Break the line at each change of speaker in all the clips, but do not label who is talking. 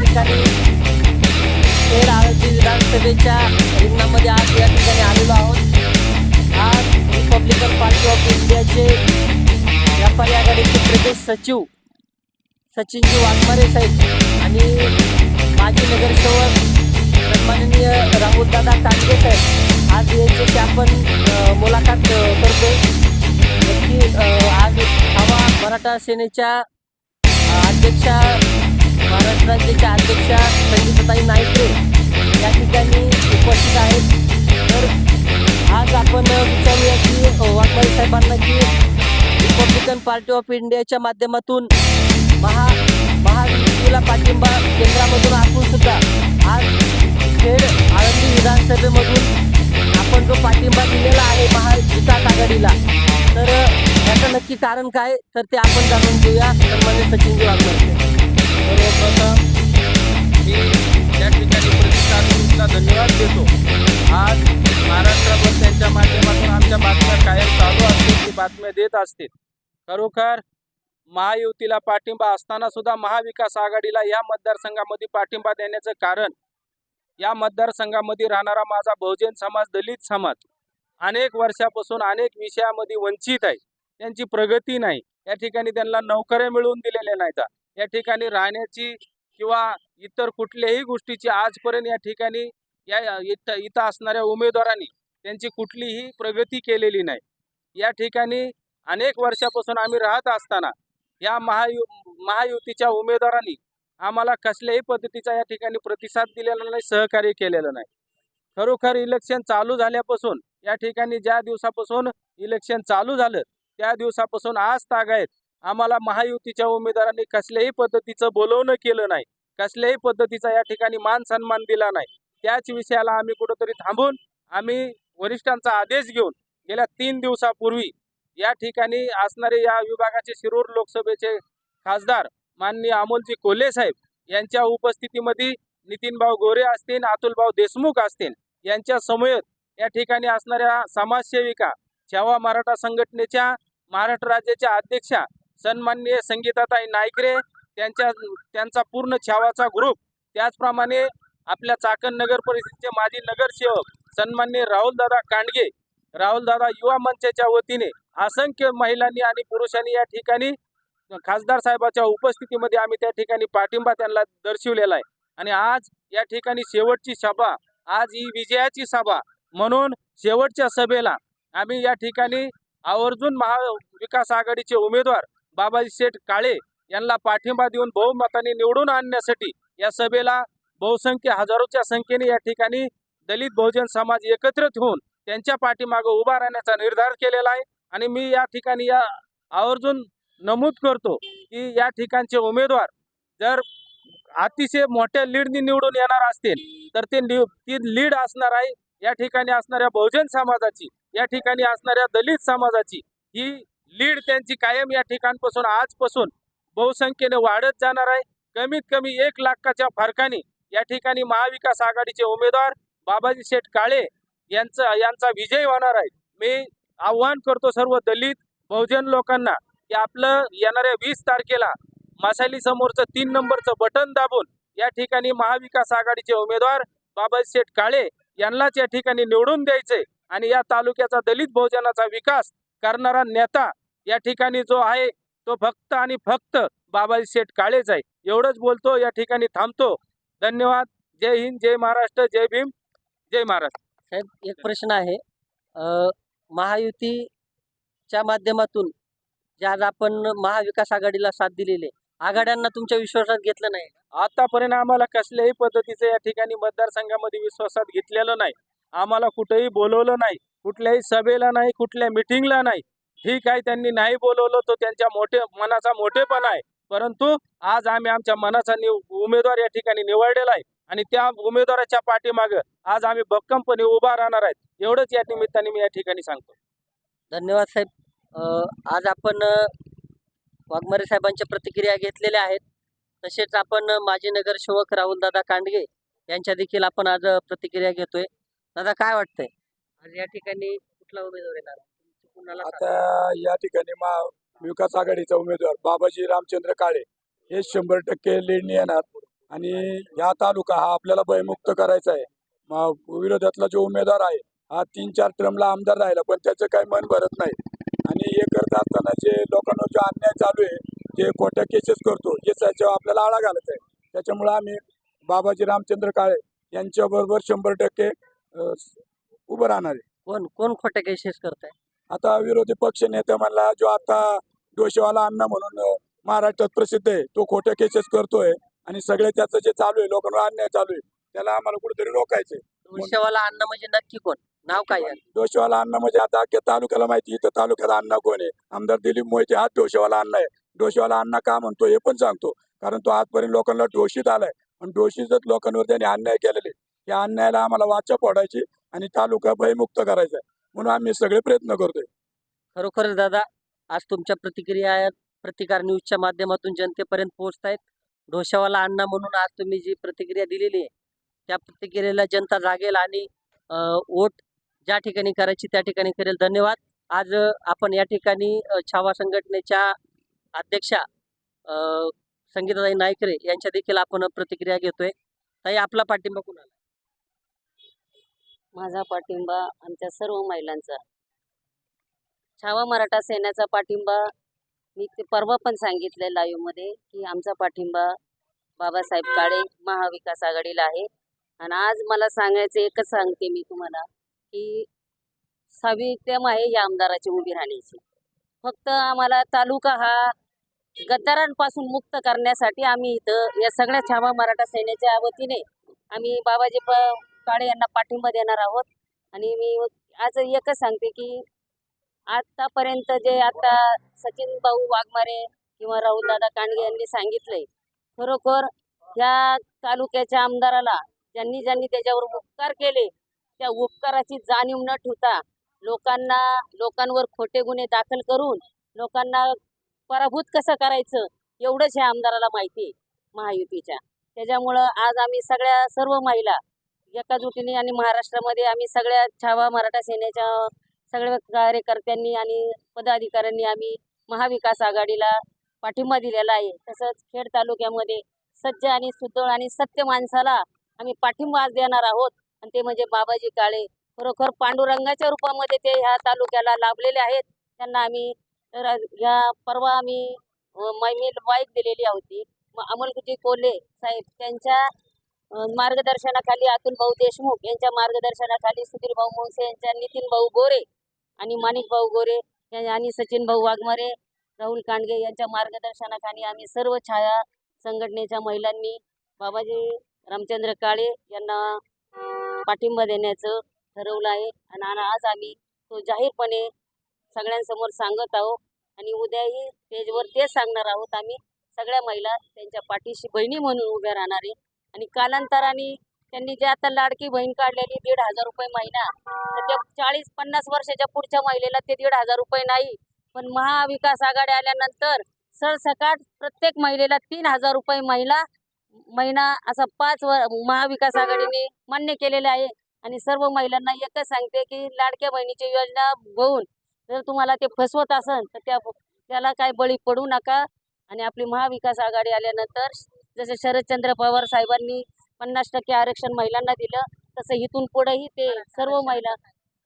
ठिकाणी खेड आळंदी विधानसभेच्या रिंगणामध्ये आज या ठिकाणी आलेलो आहोत आज रिपब्लिकन पार्टी ऑफ इंडियाचे व्यापारी आघाडीचे प्रदेश सचिव सचिनजी वाघमारे साहेब आणि माजी नगरसेवक सन्माननीय राहुलदादा कांडगे साहेब आज यांच्याशी आपण अ, मुलाखत अ, नक्की आज हवा मराठा सेनेच्या अध्यक्षा महाराष्ट्र राज्याच्या अध्यक्षा संगीताताई नाईकरे या ठिकाणी उपस्थित आहेत तर आज आपण विचारूया की अ, वाघमारे साहेबांना की रिपब्लिकन पार्टी ऑफ इंडियाच्या माध्यमातून महा महायुतीला पाठिंबा केंद्रामधून आपण सुद्धा आज खेड आळंदी विधानसभेमधून आपण जो पाठिंबा दिलेला आहे महाविकास आघाडीला तर याचं नक्की कारण काय? तर ते आपण जाणून घेऊया. सन्मान्य सचिनजी वाघमारे.
असतील. खरोखर महायुतीला पाठिंबा असताना सुद्धा महाविकास आघाडीला या मतदारसंघामध्ये पाठिंबा देण्याचं कारण या मतदारसंघामध्ये राहणारा माझा बहुजन समाज दलित समाज अनेक वर्षापासून अनेक विषयामध्ये वंचित आहे. त्यांची प्रगती नाही. या ठिकाणी त्यांना नोकऱ्या मिळवून दिलेल्या नाहीत. या ठिकाणी राहण्याची किंवा इतर कुठल्याही गोष्टीची आजपर्यंत या ठिकाणी या इथं इथं असणाऱ्या उमेदवारांनी त्यांची कुठलीही प्रगती केलेली नाही. या ठिकाणी अनेक वर्षापासून आम्ही राहत असताना या महायु महायुतीच्या उमेदवारांनी आम्हाला कसल्याही पद्धतीचा या ठिकाणी प्रतिसाद दिलेला नाही सहकार्य केलेलं नाही. खरोखर इलेक्शन चालू झाल्यापासून या ठिकाणी ज्या दिवसापासून इलेक्शन चालू झालं त्या दिवसापासून आज तागायत आम्हाला महायुतीच्या उमेदवारांनी कसल्याही पद्धतीचं बोलवणं केलं नाही कसल्याही पद्धतीचा या ठिकाणी मान सन्मान दिला नाही. त्याच विषयाला आम्ही कुठंतरी थांबून आम्ही वरिष्ठांचा आदेश घेऊन गेल्या तीन दिवसापूर्वी या ठिकाणी असणारे या विभागाचे शिरूर लोकसभेचे खासदार माननीय अमोलजी कोल्हे साहेब यांच्या उपस्थितीमध्ये नितीनभाऊ गोरे असतील अतुलभाऊ देशमुख असतील यांच्या समवेत या ठिकाणी असणाऱ्या समाजसेविका छावा मराठा संघटनेच्या महाराष्ट्र राज्याच्या अध्यक्षा सन्माननीय संगीताताई नायकरे त्यांच्या त्यांचा पूर्ण छावाचा ग्रुप त्याचप्रमाणे आपल्या चाकण नगर परिषदेचे माजी नगरसेवक सन्माननीय राहुलदादा कांडगे राहुलदादा युवा मंचाच्या वतीने असंख्य महिलांनी आणि पुरुषांनी या ठिकाणी खासदार साहेबाच्या उपस्थितीमध्ये आम्ही त्या ठिकाणी पाठिंबा त्यांना दर्शवलेला आहे. आणि आज या ठिकाणी शेवटची सभा आज ही विजयाची सभा म्हणून शेवटच्या सभेला आम्ही या ठिकाणी आवर्जून महाविकास आघाडीचे उमेदवार बाबाजी शेठ काळे यांना पाठिंबा देऊन बहुमताने निवडून आणण्यासाठी या सभेला बहुसंख्य हजारोच्या संख्येने या ठिकाणी दलित बहुजन समाज एकत्रित होऊन त्यांच्या पाठीमागं उभा राहण्याचा निर्धार केलेला आहे. आणि मी या ठिकाणी या आवर्जून नमूद करतो की या ठिकाणचे उमेदवार जर अतिशय मोठ्या लीडनी निवडून येणार असतील तर ते ती लीड असणार आहे या ठिकाणी असणाऱ्या बहुजन समाजाची या ठिकाणी असणाऱ्या दलित समाजाची. ही लीड त्यांची कायम या ठिकाणपासून आजपासून बहुसंख्येने वाढत जाणार आहे. कमीत कमी एक लाखाच्या फरकाने या ठिकाणी महाविकास आघाडीचे उमेदवार बाबाजी शेठ काळे यांचा यांचा विजय होणार आहे. मी आव्हान करतो सर्व दलित बहुजन लोकांना की आपलं येणाऱ्या वीस तारखेला मासाली समोरचं तीन नंबरचं बटन दाबून या ठिकाणी महाविकास आघाडीचे उमेदवार बाबाजी शेठ काळे यांनाच या ठिकाणी निवडून द्यायचे आणि या तालुक्याचा दलित बहुजनाचा विकास करणारा नेता या ठिकाणी जो आहे तो फक्त आणि फक्त बाबाजी शेठ काळेच आहे. एवढंच बोलतो या ठिकाणी थांबतो. धन्यवाद. जय हिंद जय महाराष्ट्र जय भीम जय महाराष्ट्र.
साहेब एक प्रश्न आहे. महायुतीच्या माध्यमातून ज्या आज आपण महाविकास आघाडीला साथ दिलेली आहे आघाड्यांना तुमच्या विश्वासात घेतलं नाही?
आतापर्यंत आम्हाला कसल्याही पद्धतीचं या ठिकाणी मतदारसंघामध्ये विश्वासात घेतलेलं नाही. आम्हाला कुठेही बोलवलं नाही कुठल्याही सभेला नाही कुठल्या मिटिंगला नाही. ठीक आहे त्यांनी नाही बोलवलं तो त्यांच्या मोठे मनाचा मोठेपणा आहे. परंतु आज आम्ही आमच्या मनाचा निव उमेदवार या ठिकाणी निवडलेला आहे. आणि त्या उमेदवाराच्या पाठीमागं आज आम्ही भक्कमपणे उभा राहणार आहेत. एवढंच या निमित्ताने मी या ठिकाणी सांगतो.
धन्यवाद साहेब. आज आपण वाघमारे साहेबांच्या प्रतिक्रिया घेतलेल्या आहेत. तसेच आपण माजी नगरसेवक राहुलदादा कांडगे यांच्या देखील आपण आज प्रतिक्रिया घेतोय. दादा काय वाटतंय? आज या ठिकाणी कुठला उमेदवार येणार?
आता या ठिकाणी महाविकास आघाडीचा उमेदवार बाबाजी रामचंद्र काळे. हे शंभर टक्के लीडनी येणार. आणि ह्या तालुका हा आपल्याला भयमुक्त करायचा आहे. मग विरोधातला जो उमेदवार आहे हा तीन चार टर्मला आमदार राहिला पण त्याचं काही मन भरत नाही. आणि हे करत असताना जे लोकांवर जो अन्याय चालू आहे ते खोट्या केसेस करतो. हे त्याच्यावर आपल्याला आळा घालत आहे. त्याच्यामुळे आम्ही बाबाजी रामचंद्र काळे यांच्याबरोबर शंभर टक्के उभं राहणार आहे.
कोण कोण खोटे केसेस करताय?
आता विरोधी पक्ष नेते म्हणला जो आता डोशेवाला अण्णा म्हणून महाराष्ट्रात प्रसिद्ध आहे तो खोट्या केसेस करतोय. आणि सगळे त्याचं जे चालू आहे लोकांवर अन्याय चालू आहे त्याला आम्हाला कुठेतरी रोखायचंय.
तुळशीवाला अन्न म्हणजे नक्की कोण? नाव काय आहे?
डोशेवाला अण्णा म्हणजे आता अख्ख्या तालुक्याला माहिती इथं तालुक्यात अण्णा कोण आहे? आमदार दिलीप मोहिते हा डोशेवाला अण्णा आहे. डोशेवाला अण्णा का म्हणतो हे पण सांगतो कारण तो आजपर्यंत लोकांना डोशीत आलाय. आणि डोशीतच लोकांवर त्यांनी अन्याय केलेले या अन्यायाला आम्हाला वाचा फोडायची आणि तालुका भयमुक्त करायचा आहे. म्हणून आम्ही सगळे प्रयत्न करतोय.
खरोखरच दादा आज तुमच्या प्रतिक्रिया प्रतिकार न्यूजच्या माध्यमातून जनतेपर्यंत पोहोचतायत. ढोशावाला अण्णा म्हणून आज तुम्ही जी प्रतिक्रिया दिलेली आहे त्या प्रतिक्रियेला जनता जागेल आणि वोट ज्या ठिकाणी करायची त्या ठिकाणी करेल. धन्यवाद. आज आपण या ठिकाणी छावा संघटनेच्या अध्यक्षा संगीताताई नायकरे यांच्या देखील आपण प्रतिक्रिया घेतोय. ताई आपला पाठिंबा कुणाला?
माझा पाठिंबा आमच्या सर्व महिलांचा. छावा मराठा सेनेचा पाठिंबा मी ते परवा पण सांगितलं लाईव्हमध्ये की आमचा पाठिंबा बाबासाहेब काळे महाविकास आघाडीला आहे. आणि आज मला सांगायचं एकच सांगते मी तुम्हाला की सावित्यम आहे या आमदाराची उभी राहण्याची फक्त आम्हाला तालुका हा गद्दारांपासून मुक्त करण्यासाठी आम्ही इथं या सगळ्या छावा मराठा सेनेच्या वतीने आम्ही बाबाजी प काळे यांना पाठिंबा देणार आहोत. आणि मी आज एकच सांगते की आतापर्यंत जे आता सचिन भाऊ वाघमारे किंवा राहुल दादा कांडगे यांनी सांगितलंय खरोखर ह्या तालुक्याच्या आमदाराला ज्यांनी ज्यांनी त्याच्यावर उपकार केले त्या उपकाराची जाणीव न ठेवता लोकांना लोकांवर खोटे गुन्हे दाखल करून लोकांना पराभूत कसं करायचं एवढंच ह्या आमदाराला माहिती आहे महायुतीच्या. त्याच्यामुळं आज आम्ही सगळ्या सर्व महिला एकाजुटीने आणि महाराष्ट्रामध्ये आम्ही सगळ्या छावा मराठा सेनेच्या सगळ्या कार्यकर्त्यांनी आणि पदाधिकाऱ्यांनी आम्ही महाविकास आघाडीला पाठिंबा दिलेला आहे. तसंच खेड तालुक्यामध्ये सज्ज आणि सुदृढ आणि सत्य माणसाला आम्ही पाठिंबा आज देणार आहोत. आणि ते म्हणजे बाबाजी काळे. खरोखर पांडुरंगाच्या रूपामध्ये ते ह्या तालुक्याला लाभलेले आहेत. त्यांना आम्ही तर ह्या परवा आम्ही मी बाईक दिलेली होती. मग कोल्हे साहेब त्यांच्या मार्गदर्शनाखाली अतुल भाऊ देशमुख यांच्या मार्गदर्शनाखाली सुधीर भाऊ मोसे यांच्या नितीन भाऊ गोरे आणि माणिक भाऊ गोरे या- आणि सचिन भाऊ वाघमारे राहुल कांडगे यांच्या मार्गदर्शनाखाली आम्ही सर्व छाया संघटनेच्या महिलांनी बाबाजी रामचंद्र काळे यांना पाठिंबा देण्याचं ठरवलं आहे. आणि आणि आज आम्ही तो जाहीरपणे सगळ्यांसमोर सांगत आहोत. आणि उद्याही स्टेजवर तेच सांगणार आहोत. आम्ही सगळ्या महिला त्यांच्या पाठीशी बहिणी म्हणून उभ्या राहणार आहे. आणि कालांतराने त्यांनी जे आता लाडकी बहीण काढलेली दीड हजार रुपये महिना त्या चाळीस पन्नास वर्षाच्या पुढच्या महिलेला ते दीड हजार रुपये नाही. पण महाविकास आघाडी आल्यानंतर सरसकाट प्रत्येक महिलेला तीन हजार रुपये महिला महिना असा पाच वर महाविकास आघाडीने मान्य केलेले आहे. आणि सर्व महिलांना एकच सांगते की लाडक्या बहिणीची योजना बघून जर तुम्हाला ते फसवत असेल तर त्या त्याला काय बळी पडू नका. आणि आपली महाविकास आघाडी आल्यानंतर जसे शरदचंद्र पवार साहेबांनी पन्नास टक्के आरक्षण महिलांना दिलं. तसं इथून पुढेही ते सर्व महिला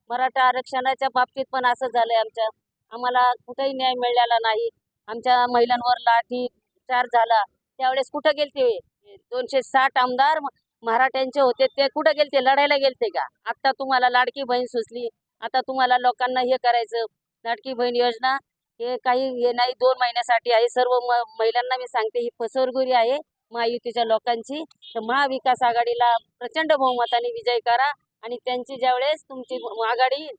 मराठा आरक्षणाच्या बाबतीत पण असं झालंय आमच्या. आम्हाला कुठेही न्याय मिळाला नाही. आमच्या महिलांवर लाठी चार झाला. त्यावेळेस कुठं गेलते? दोनशे साठ आमदार मराठ्यांचे होते. ते कुठं गेलते? लढायला गेलते का? आता तुम्हाला लाडकी बहीण सुचली. आता तुम्हाला लोकांना हे करायचं. लाडकी बहीण योजना हे काही हे नाही दोन महिन्यासाठी आहे. सर्व म- महिलांना मी सांगते ही फसवरगुरी आहे. महायुतीच्या लोकांची. तर महाविकास आघाडीला प्रचंड बहुमताने विजय करा आणि त्यांची ज्यावेळेस तुमची आघाडी येईल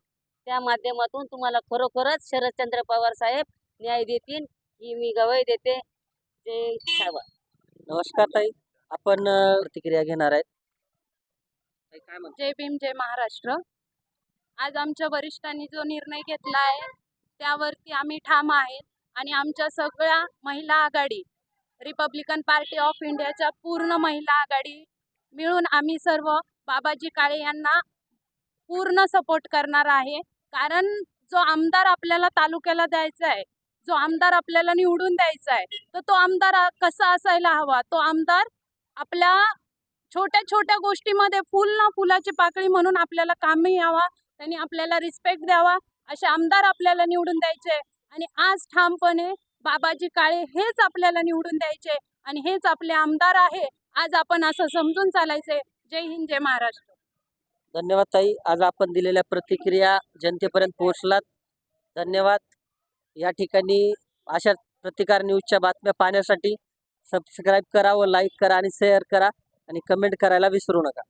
त्या माध्यमातून तुम्हाला खरोखरच शरदचंद्र पवार साहेब न्याय देतील ही मी गवाही देते. जय छावा
नमस्कार ताई. आपण प्रतिक्रिया घेणार आहेत.
जय भीम जय महाराष्ट्र. आज आमच्या वरिष्ठांनी जो निर्णय घेतला आहे त्यावरती आम्ही ठाम आहेत आणि आमच्या सगळ्या महिला आघाडी रिपब्लिकन पार्टी ऑफ इंडियाच्या पूर्ण महिला आघाडी मिळून आम्ही सर्व बाबाजी काळे यांना पूर्ण सपोर्ट करणार आहे. कारण जो आमदार आपल्याला तालुक्याला द्यायचा आहे जो आमदार आपल्याला निवडून द्यायचा आहे तर तो आमदार कसा असायला हवा? तो आमदार आपल्या छोट्या छोट्या गोष्टीमध्ये फुल ना फुलाची पाकळी म्हणून आपल्याला कामही यावा त्यांनी आपल्याला रिस्पेक्ट द्यावा असे आमदार आपल्याला निवडून द्यायचे. आणि आज ठामपणे बाबाजी काळे हेच आपल्याला निवडून द्यायचे आणि हेच आपले आमदार आहे आज आपण असं समजून चालायचे जय हिंद जय महाराष्ट्र.
धन्यवाद ताई. आज आपण दिलेल्या प्रतिक्रिया जनतेपर्यंत पोहोचलात. धन्यवाद. या ठिकाणी अशा प्रतिकार न्यूजच्या बातम्या पाहण्यासाठी सबस्क्राईब करा व लाईक करा आणि शेअर करा आणि कमेंट करायला विसरू नका.